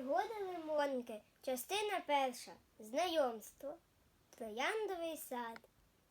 Пригоди лимонки. Частина перша. Знайомство. Трояндовий сад.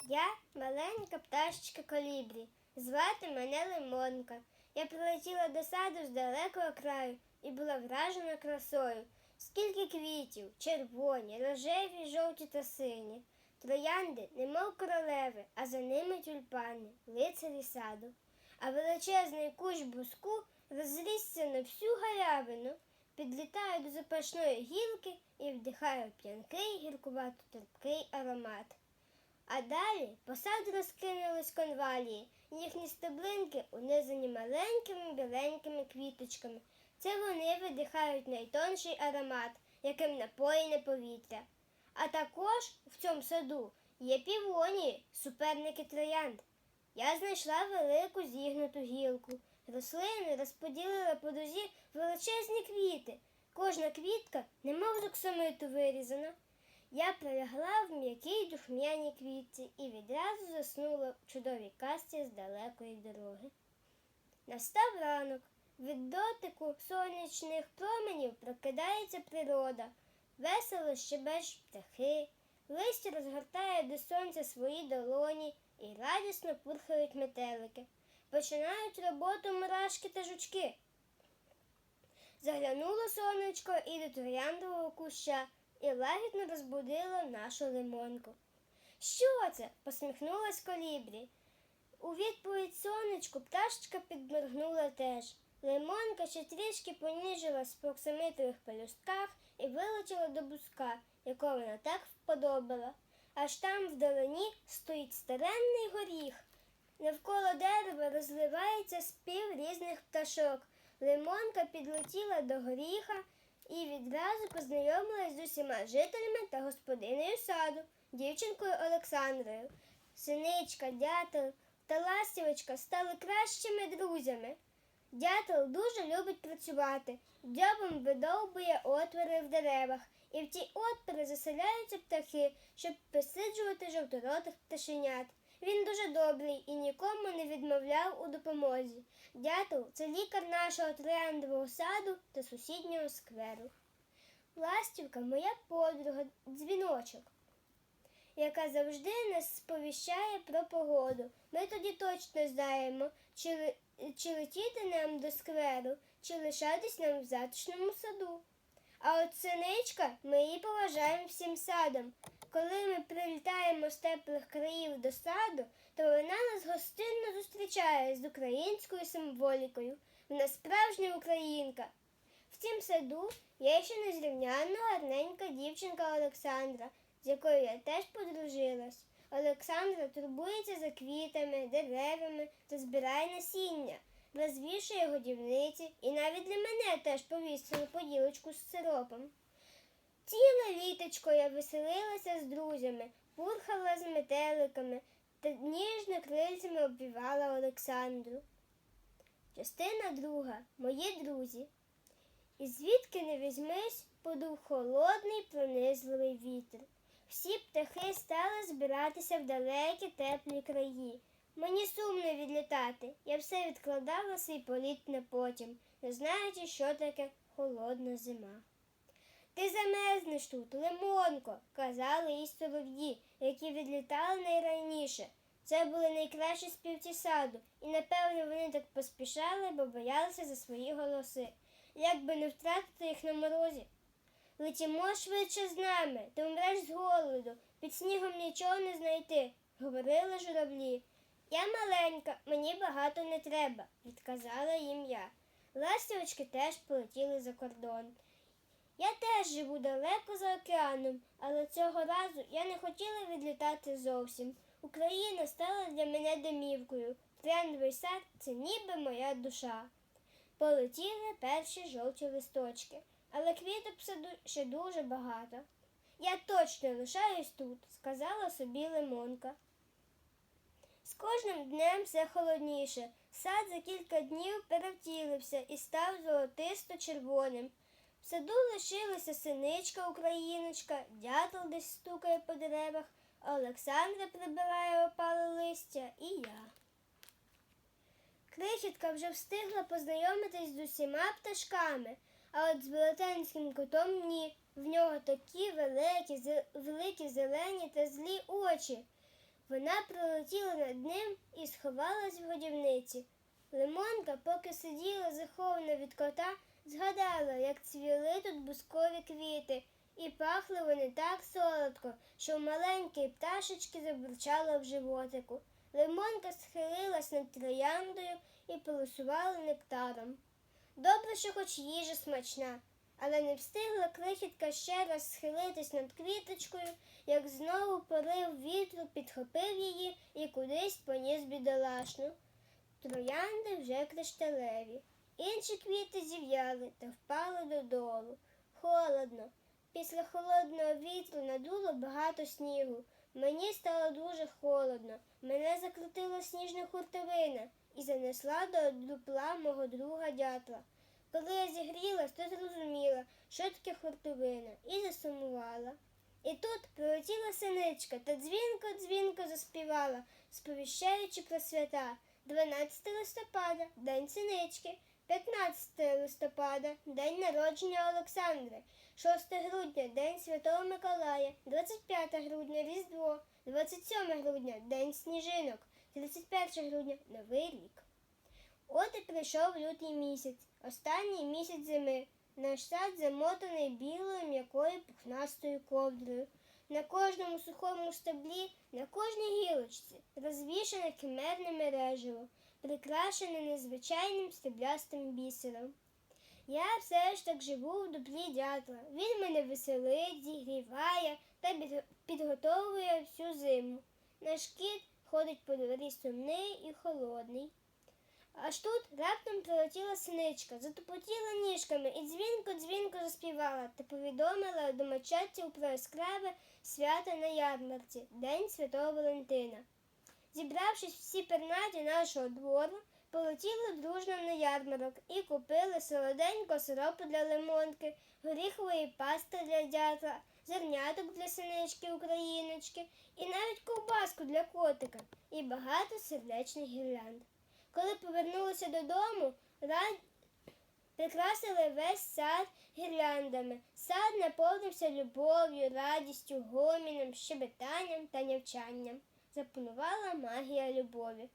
Я маленька пташечка колібрі. Звати мене Лимонка. Я прилетіла до саду з далекого краю і була вражена красою. Скільки квітів, червоні, рожеві, жовті та сині. Троянди, немов королеви, а за ними тюльпани, лицарі саду. А величезний кущ буску розрісся на всю галявину, підлітаю до запашної гілки і вдихаю п'янкий гіркувато терпкий аромат. А далі по саду розкинулись конвалії, їхні стеблинки унизані маленькими біленькими квіточками. Це вони видихають найтонший аромат, яким напоїне повітря. А також в цьому саду є півонії, суперники троянд. Я знайшла велику зігнуту гілку. Рослини розподілили по дузі величезні квіти. Кожна квітка, немов з оксамиту вирізана. Я прилягла в м'якій духмяній квітці і відразу заснула в чудовій казці з далекої дороги. Настав ранок. Від дотику сонячних променів прокидається природа, весело щебечуть птахи, листя розгортає до сонця свої долоні і радісно пурхають метелики. Починають роботу мурашки та жучки. Заглянуло сонечко і до трояндового куща і лагідно розбудило нашу лимонку. Що це? посміхнулась колібрі. У відповідь сонечку пташечка підморгнула теж. Лимонка ще трішки поніжилась в оксамитових пелюстках і вилетіла до буска, якого вона так вподобала. Аж там вдалині стоїть старенний горіх. Навколо дерева розливається спів різних пташок. Лимонка підлетіла до горіха і відразу познайомилась з усіма жителями та господинею саду, дівчинкою Олександрою. Синичка, дятел та ластівочка стали кращими друзями. Дятел дуже любить працювати, дзьобом видовбує отвори в деревах, і в ті отвори заселяються птахи, щоб присиджувати жовторотих пташенят. Він дуже добрий і нікому не відмовляв у допомозі. Дятел це лікар нашого трояндового саду та сусіднього скверу. Ластівка моя подруга, дзвіночок, яка завжди нас сповіщає про погоду. Ми тоді точно знаємо, чи, чи летіти нам до скверу, чи лишатись нам в затишному саду. А от синичка, ми її поважаємо всім садом. Коли ми прилітаємо з теплих країв до саду, то вона нас гостинно зустрічає з українською символікою. Вона справжня українка. В цім саду є ще незрівнянно гарненька дівчинка Олександра, з якою я теж подружилась. Олександра турбується за квітами, деревами та збирає насіння, розвішує годівниці і навіть для мене теж повісила поділочку з сиропом. Ціле літочко я веселилася з друзями, пурхала з метеликами та ніжно крильцями обвівала Олександру. Частина друга. Мої друзі. І звідки не візьмись, подув холодний пронизливий вітер. Всі птахи стали збиратися в далекі теплі краї. Мені сумно відлітати. Я все відкладала свій політ на потім, не знаючи, що таке холодна зима. Ти замерзнеш тут, лимонко, казали їй солов'ї, які відлітали найраніше. Це були найкращі співці саду, і напевно вони так поспішали, бо боялися за свої голоси, як би не втратити їх на морозі. Летімо швидше з нами, ти вмреш з голоду, під снігом нічого не знайти, говорили журавлі. Я маленька, мені багато не треба, відказала їм я. Ластівочки теж полетіли за кордон. Я теж живу далеко за океаном, але цього разу я не хотіла відлітати зовсім. Україна стала для мене домівкою. Трендовий сад це ніби моя душа. Полетіли перші жовті листочки, але квіток в саду ще дуже багато. Я точно лишаюсь тут, сказала собі лимонка. З кожним днем все холодніше. Сад за кілька днів перевтілився і став золотисто-червоним. В саду лишилася синичка україночка, дятел десь стукає по деревах, Олександра прибирає опале листя і я. Крихітка вже встигла познайомитись з усіма пташками. а от з велетенським котом ні. В нього такі великі, великі зелені та злі очі. Вона пролетіла над ним і сховалась в годівниці. Лимонка, поки сиділа захована від кота, згадала, як цвіли тут бускові квіти, і пахли вони так солодко, що в маленької пташечки забурчало в животику. Лимонка схилилась над трояндою і полосувала нектаром. Добре, що хоч їжа смачна, але не встигла крихітка ще раз схилитись над квіточкою, як знову порив вітру підхопив її і кудись поніс бідолашну. Троянди вже кришталеві. Інші квіти зів'яли та впали додолу. Холодно. Після холодного вітру надуло багато снігу. Мені стало дуже холодно. Мене закрутила сніжна хуртовина і занесла до дупла мого друга дятла. Коли я зігрілась, то зрозуміла, що таке хуртовина, і засумувала. І тут прилетіла синичка та дзвінко-дзвінко заспівала, сповіщаючи про свята. 12 листопада День синички, 15 листопада День народження Олександри, 6 грудня День Святого Миколая, 25 грудня Різдво, 27 грудня День сніжинок, 31 грудня Новий рік. От і прийшов лютий місяць, останній місяць зими. Наш сад замотаний білою м'якою пухнастою ковдрою. На кожному сухому стеблі, на кожній гілочці розвішане химерне мережево, прикрашене незвичайним стеблястим бісером. Я все ж так живу в дуплі дятла. Він мене веселить, зігріває та підготовує всю зиму. Наш кіт ходить по дворі сумний і холодний. Аж тут раптом прилетіла синичка, затупотіла ніжками і дзвінко-дзвінко заспівала та повідомила домочадців про яскраве свято на ярмарці, День Святого Валентина. Зібравшись всі пернаті нашого двору, полетіли дружно на ярмарок і купили солоденького сиропу для лимонки, горіхової пасти для дятла, зерняток для синички україночки і навіть ковбаску для котика і багато сердечних гірлянд. Коли повернулися додому, рад... прикрасили весь сад гірляндами. Сад наповнився любов'ю, радістю, гоміном, щебетанням та нявчанням. Запанувала магія любові.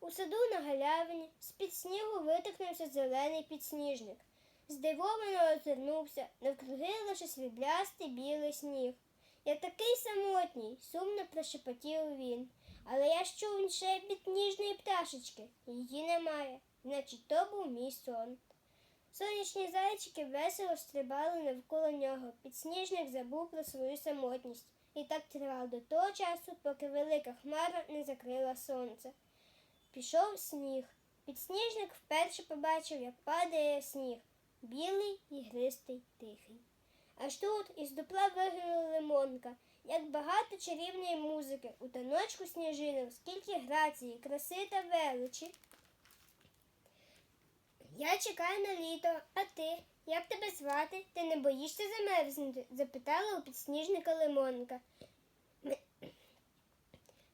У саду на галявині з-під снігу витикнувся зелений підсніжник. Здивовано озирнувся, навкруги лише сріблястий білий сніг. Я такий самотній, сумно прошепотів він. Але я ж чув шепіт ніжної пташечки. Її немає, значить то був мій сон. Сонячні зайчики весело стрибали навколо нього. Підсніжник забув про свою самотність. І так тривав до того часу, поки велика хмара не закрила сонце. Пішов сніг. Підсніжник вперше побачив, як падає сніг. Білий, ігристий, тихий. Аж тут із дупла вигнула лимонка. Як багато чарівної музики, у таночку сніжинок, скільки грації, краси та величі. Я чекаю на літо, а ти? Як тебе звати? Ти не боїшся замерзнути? запитала у підсніжника лимонка.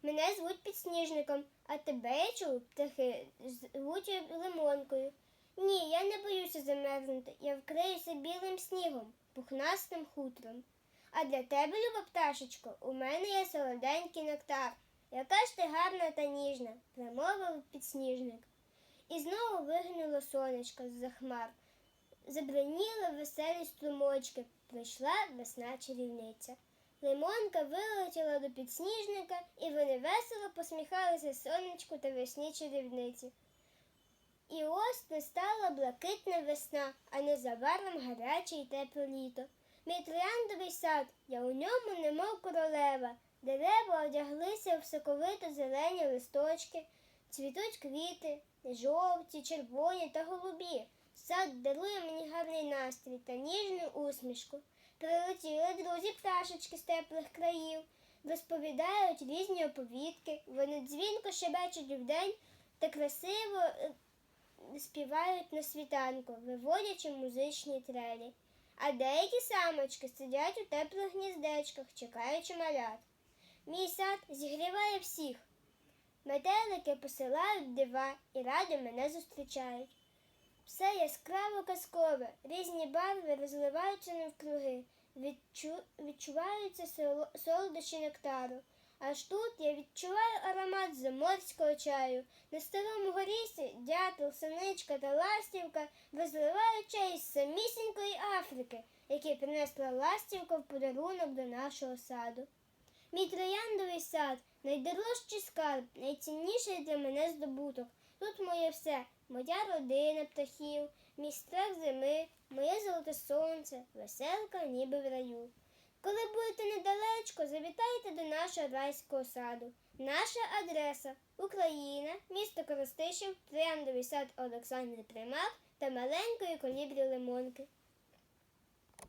Мене звуть підсніжником, а тебе я чув, птахи звуть лимонкою. Ні, я не боюся замерзнути. Я вкриюся білим снігом, пухнастим хутром. А для тебе, люба пташечко, у мене є солоденький нектар. Яка ж ти гарна та ніжна, промовив підсніжник. І знову вигнуло сонечко з-за хмар. Забраніли веселі струмочки. Прийшла весна чарівниця. Лимонка вилетіла до підсніжника, і вони весело посміхалися сонечку та весні чарівниці. І ось настала блакитна весна, а незабаром гаряче й тепле літо. Мій трояндовий сад, я у ньому немов королева. Дерева одяглися в соковито зелені листочки, цвітуть квіти, жовті, червоні та голубі. Сад дарує мені гарний настрій та ніжну усмішку. Прилетіли друзі пташечки з теплих країв, розповідають різні оповідки, вони дзвінко щебечуть вдень та красиво е, співають на світанку, виводячи музичні трелі. А деякі самочки сидять у теплих гніздечках, чекаючи малят. Мій сад зігріває всіх. Метелики посилають дива і радо мене зустрічають. Все яскраво казкове, різні барви розливаються навкруги, відчу... відчуваються соло- солодощі нектару. Аж тут я відчуваю аромат заморського чаю. На старому горісі дятел, синичка та ластівка розливають чай із самісінької Африки, який принесла ластівка в подарунок до нашого саду. Мій трояндовий сад найдорожчий скарб, найцінніший для мене здобуток. Тут моє все, моя родина птахів, мій страх зими, моє золоте сонце, веселка ніби в раю. Коли будете недалечко, завітайте до нашого райського саду. Наша адреса Україна, місто Коростишів, Трояндовий сад Олександр Примак та маленької колібрі Лимонки.